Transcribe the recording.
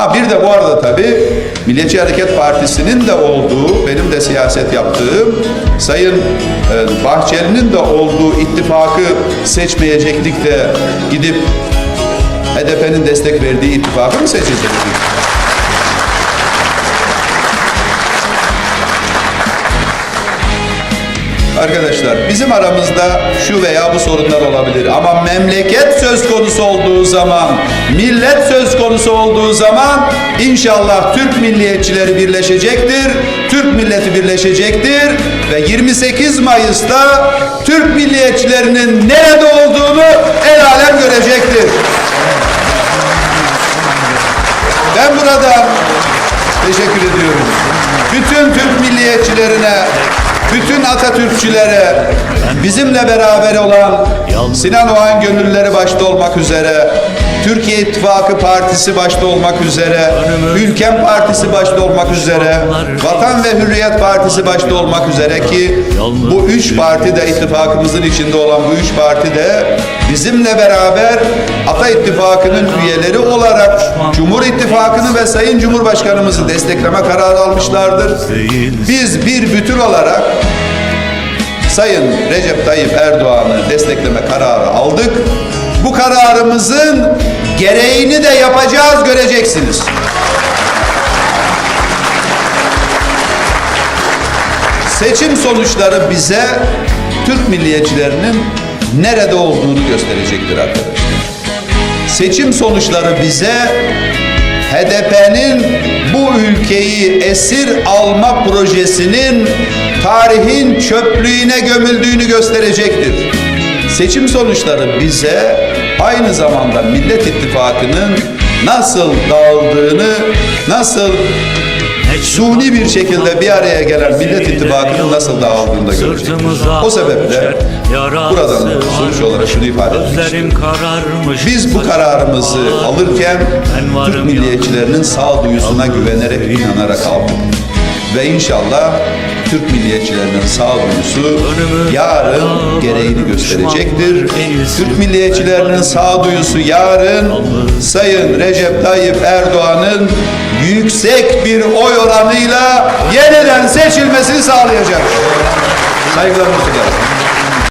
Ha bir de bu arada tabii Milliyetçi Hareket Partisi'nin de olduğu, benim de siyaset yaptığım, Sayın e, Bahçeli'nin de olduğu ittifakı seçmeyecektik de gidip HDP'nin destek verdiği ittifakı mı seçecektik? Arkadaşlar bizim aramızda şu veya bu sorunlar olabilir ama memleket söz konusu olduğu zaman, millet söz konusu olduğu zaman inşallah Türk milliyetçileri birleşecektir, Türk milleti birleşecektir ve 28 Mayıs'ta Türk milliyetçilerinin nerede olduğunu el alem görecektir. Ben burada teşekkür ediyorum. Bütün Türk milliyetçilerine, bütün Atatürkçülere, bizimle beraber olan Sinan Oğan gönüllüleri başta olmak üzere, Türkiye İttifakı Partisi başta olmak üzere, Ülkem Partisi başta olmak üzere, Vatan ve Hürriyet Partisi başta olmak üzere ki bu üç parti de ittifakımızın içinde olan bu üç parti de bizimle beraber Ata İttifakı'nın üyeleri olarak Cumhur İttifakı'nı ve Sayın Cumhurbaşkanımızı destekleme kararı almışlardır. Biz bir bütün olarak Sayın Recep Tayyip Erdoğan'ı destekleme kararı aldık. Bu kararımızın gereğini de yapacağız göreceksiniz. Seçim sonuçları bize Türk milliyetçilerinin nerede olduğunu gösterecektir arkadaşlar. Seçim sonuçları bize HDP'nin bu ülkeyi esir alma projesinin tarihin çöplüğüne gömüldüğünü gösterecektir. Seçim sonuçları bize aynı zamanda Millet İttifakı'nın nasıl dağıldığını, nasıl suni bir şekilde bir araya gelen Millet İttifakı'nın nasıl dağıldığını da göreceğiz. O sebeple buradan sonuç olarak şunu ifade kararmış. Biz bu kararımızı alırken Türk milliyetçilerinin sağduyusuna güvenerek, inanarak aldık. Ve inşallah Türk milliyetçilerinin sağduyusu yarın gereğini gösterecektir. Türk milliyetçilerinin sağduyusu yarın Sayın Recep Tayyip Erdoğan'ın yüksek bir oy oranıyla yeniden seçilmesini sağlayacak. Saygılarımı sunarım.